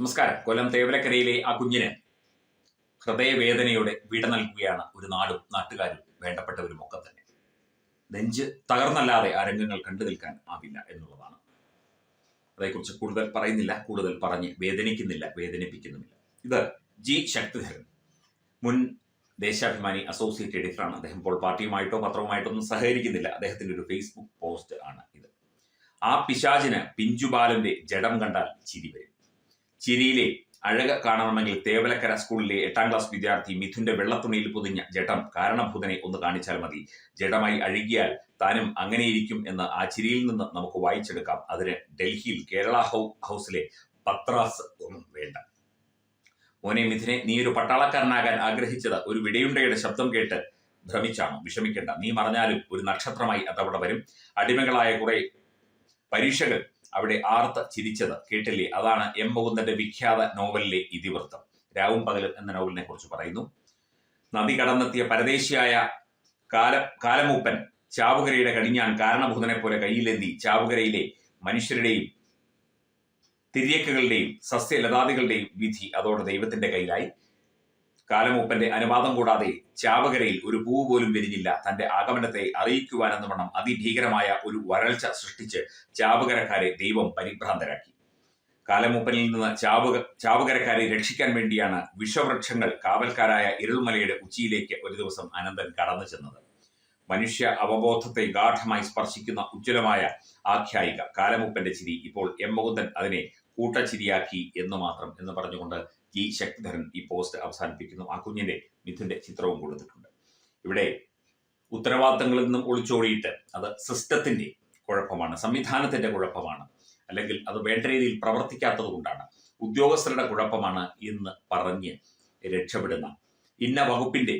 നമസ്കാരം. കൊല്ലം തേവലക്കരയിലെ ആ കുഞ്ഞിന് ഹൃദയവേദനയോടെ വിട നൽകുകയാണ് ഒരു നാടും നാട്ടുകാരും വേണ്ടപ്പെട്ടവരും ഒക്കെ തന്നെ. നെഞ്ച് തകർന്നല്ലാതെ ആ രംഗങ്ങൾ കണ്ടു നിൽക്കാൻ ആവില്ല എന്നുള്ളതാണ്. അതേക്കുറിച്ച് കൂടുതൽ പറയുന്നില്ല കൂടുതൽ പറഞ്ഞ് വേദനിക്കുന്നില്ല വേദനിപ്പിക്കുന്നുമില്ല. ഇത് ജി ശക്തിധരൻ മുൻ ദേശാഭിമാനി അസോസിയേറ്റ് എഡിറ്ററാണ്. അദ്ദേഹം ഇപ്പോൾ പാർട്ടിയുമായിട്ടോ പത്രവുമായിട്ടോ ഒന്നും സഹകരിക്കുന്നില്ല. അദ്ദേഹത്തിന്റെ ഒരു ഫേസ്ബുക്ക് പോസ്റ്റ് ആണ് ഇത്. ആ പിശാചിന് പിഞ്ചുബാലന്റെ ജഡം കണ്ടാൽ ചിരി വരും. ചിരിയിലെ അഴക കാണണമെങ്കിൽ തേവലക്കര സ്കൂളിലെ എട്ടാം ക്ലാസ് വിദ്യാർത്ഥി മിഥുന്റെ വെള്ളത്തുണിയിൽ പൊതിഞ്ഞ ജഡം കാരണഭൂതനെ ഒന്ന് കാണിച്ചാൽ മതി. ജഡമായി അഴുകിയാൽ താനും അങ്ങനെയിരിക്കും എന്ന് ആ ചിരിയിൽ നിന്ന് നമുക്ക് വായിച്ചെടുക്കാം. അതിന് ഡൽഹിയിൽ കേരള ഹൗസിലെ പത്രാസ് ഒന്നും വേണ്ട. മോനെ മിഥുനെ നീ ഒരു പട്ടാളക്കാരനാകാൻ ആഗ്രഹിച്ചത് ഒരു വിടയുണ്ടയുടെ ശബ്ദം കേട്ട് ഭ്രമിച്ചാണ്? വിഷമിക്കേണ്ട. നീ മറഞ്ഞാലും ഒരു നക്ഷത്രമായി അതവിടെ വരും. അടിമകളായ കുറെ പരീക്ഷകൾ അവിടെ ആർത്ത ചിരിച്ചത് കേട്ടില്ലേ? അതാണ് എം മുകുന്ദന്റെ വിഖ്യാത നോവലിലെ ഇതിവൃത്തം. രാവും പകലും എന്ന നോവലിനെ കുറിച്ച് പറയുന്നു. നദി കടന്നെത്തിയ പരദേശിയായ കാല കാലമൂപ്പൻ ചാവുകരയുടെ കടിഞ്ഞാൻ കാരണഭൂതനെ പോലെ കയ്യിലെന്തി ചാവുകരയിലെ മനുഷ്യരുടെയും തിരിയക്കുകളുടെയും സസ്യലതാദികളുടെയും വിധി അതോടെ ദൈവത്തിന്റെ കയ്യിലായി. കാലമൂപ്പന്റെ അനുവാദം കൂടാതെ ചാവകരയിൽ ഒരു പൂ പോലും വിരിഞ്ഞില്ല. തന്റെ ആഗമനത്തെ അറിയിക്കുവാനെന്ന വണ്ണം അതിഭീകരമായ ഒരു വരൾച്ച സൃഷ്ടിച്ച് ചാവകരക്കാരെ ദൈവം പരിഭ്രാന്തരാക്കി. കാലമൂപ്പനിൽ നിന്ന് ചാവുക ചാവകരക്കാരെ രക്ഷിക്കാൻ വേണ്ടിയാണ് വിഷവൃക്ഷങ്ങൾ കാവൽക്കാരായ ഇരുൾമലയുടെ ഉച്ചിയിലേക്ക് ഒരു ദിവസം അനന്തൻ കടന്നു ചെന്നത്. മനുഷ്യ അവബോധത്തെ ഗാഠമായി സ്പർശിക്കുന്ന ഉജ്ജ്വലമായ ആഖ്യായിക കാലമൂപ്പന്റെ ചിരി ഇപ്പോൾ എം മുകുന്ദൻ അതിനെ കൂട്ടച്ചിരിയാക്കി എന്ന് മാത്രം എന്ന് പറഞ്ഞുകൊണ്ട് ജി ശക്തിധരൻ ഈ പോസ്റ്റ് അവസാനിപ്പിക്കുന്നു. ആ കുഞ്ഞിന്റെ മിഥുന്റെ ചിത്രവും കൊടുത്തിട്ടുണ്ട്. ഇവിടെ ഉത്തരവാദിത്തങ്ങളിൽ നിന്നും ഒളിച്ചോടിയിട്ട് അത് സിസ്റ്റത്തിന്റെ കുഴപ്പമാണ് സംവിധാനത്തിന്റെ കുഴപ്പമാണ് അല്ലെങ്കിൽ അത് വേണ്ട രീതിയിൽ പ്രവർത്തിക്കാത്തത് കൊണ്ടാണ് ഉദ്യോഗസ്ഥരുടെ കുഴപ്പമാണ് എന്ന് പറഞ്ഞ് രക്ഷപ്പെടുന്ന ഇന്ന വകുപ്പിന്റെ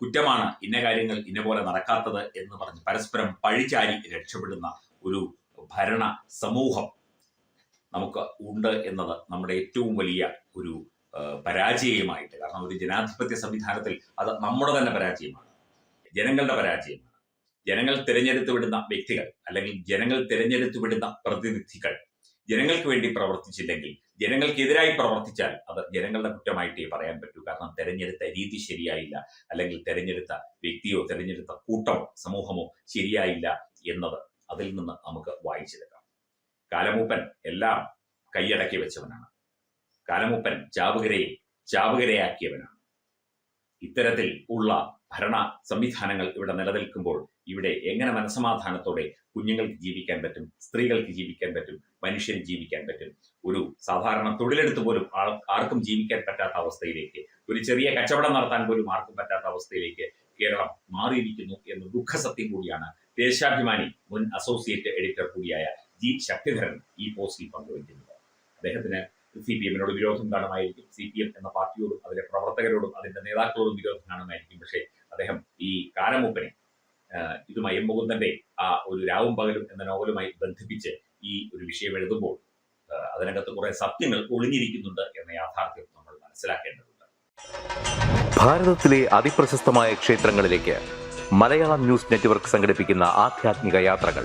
കുറ്റമാണ് ഇന്ന കാര്യങ്ങൾ ഇന്ന പോലെ നടക്കാത്തത് എന്ന് പറഞ്ഞ് പരസ്പരം പഴിചാരി രക്ഷപ്പെടുന്ന ഒരു ഭരണ സമൂഹം നമുക്ക് ഉണ്ട് എന്നത് നമ്മുടെ ഏറ്റവും വലിയ ഒരു പരാജയമായിട്ട്. കാരണം ഒരു ജനാധിപത്യ സംവിധാനത്തിൽ അത് നമ്മുടെ തന്നെ പരാജയമാണ്. ജനങ്ങളുടെ പരാജയമാണ്. ജനങ്ങൾ തിരഞ്ഞെടുത്തു വിടുന്ന വ്യക്തികൾ അല്ലെങ്കിൽ ജനങ്ങൾ തിരഞ്ഞെടുത്തു വിടുന്ന പ്രതിനിധികൾ ജനങ്ങൾക്ക് വേണ്ടി പ്രവർത്തിച്ചില്ലെങ്കിൽ ജനങ്ങൾക്കെതിരായി പ്രവർത്തിച്ചാൽ അത് ജനങ്ങളുടെ കുറ്റമായിട്ടേ പറയാൻ പറ്റൂ. കാരണം തെരഞ്ഞെടുത്ത രീതി ശരിയായില്ല അല്ലെങ്കിൽ തെരഞ്ഞെടുത്ത വ്യക്തിയോ തെരഞ്ഞെടുത്ത കൂട്ടമോ സമൂഹമോ ശരിയായില്ല എന്നത് അതിൽ നിന്ന് നമുക്ക് വായിച്ചെടുക്കാം. കാലമൂപ്പൻ എല്ലാം കൈയടക്കി വെച്ചവനാണ്. കാലമൂപ്പൻ ചാവുകരയെ ചാവുകരയാക്കിയവനാണ്. ഇത്തരത്തിൽ ഉള്ള ഭരണ സംവിധാനങ്ങൾ ഇവിടെ നിലനിൽക്കുമ്പോൾ ഇവിടെ എങ്ങനെ മനസമാധാനത്തോടെ കുഞ്ഞുങ്ങൾക്ക് ജീവിക്കാൻ പറ്റും സ്ത്രീകൾക്ക് ജീവിക്കാൻ പറ്റും മനുഷ്യന് ജീവിക്കാൻ പറ്റും? ഒരു സാധാരണ തൊഴിലെടുത്ത് പോലും ആർക്കും ജീവിക്കാൻ പറ്റാത്ത അവസ്ഥയിലേക്ക് ഒരു ചെറിയ കച്ചവടം നടത്താൻ പോലും ആർക്കും പറ്റാത്ത അവസ്ഥയിലേക്ക് കേരളം മാറിയിരിക്കുന്നു എന്ന ദുഃഖസത്യം കൂടിയാണ് ദേശാഭിമാനി മുൻ അസോസിയേറ്റ് എഡിറ്റർ കൂടിയായ ജി ശക്തിധരൻ ഈ പോസ്റ്റിൽ പങ്കുവയ്ക്കുന്നത് അദ്ദേഹത്തിന് സി പി എമ്മിനോട് വിരോധം കാണുമായിരിക്കും സി പി എം എന്ന പാർട്ടിയോടും അതിലെ പ്രവർത്തകരോടും അതിന്റെ നേതാക്കളോടും വിരോധം കാണുമായിരിക്കും പക്ഷേ അദ്ദേഹം ഈ കാനമൂപ്പനെ ഇതുമായി എം മുകുന്ദന്റെ ആ ഒരു രാവും പകലും എന്ന നോവലുമായി ബന്ധിപ്പിച്ച് ഈ ഒരു വിഷയം എഴുതുമ്പോൾ അതിനകത്ത് കുറെ സത്യങ്ങൾ ഒളിഞ്ഞിരിക്കുന്നുണ്ട് എന്ന യാഥാർത്ഥ്യം നമ്മൾ മനസ്സിലാക്കേണ്ടതുണ്ട്. ഭാരതത്തിലെ അതിപ്രശസ്തമായ ക്ഷേത്രങ്ങളിലേക്ക് മലയാളം ന്യൂസ് നെറ്റ്വർക്ക് സംഘടിപ്പിക്കുന്ന ആധ്യാത്മിക യാത്രകൾ.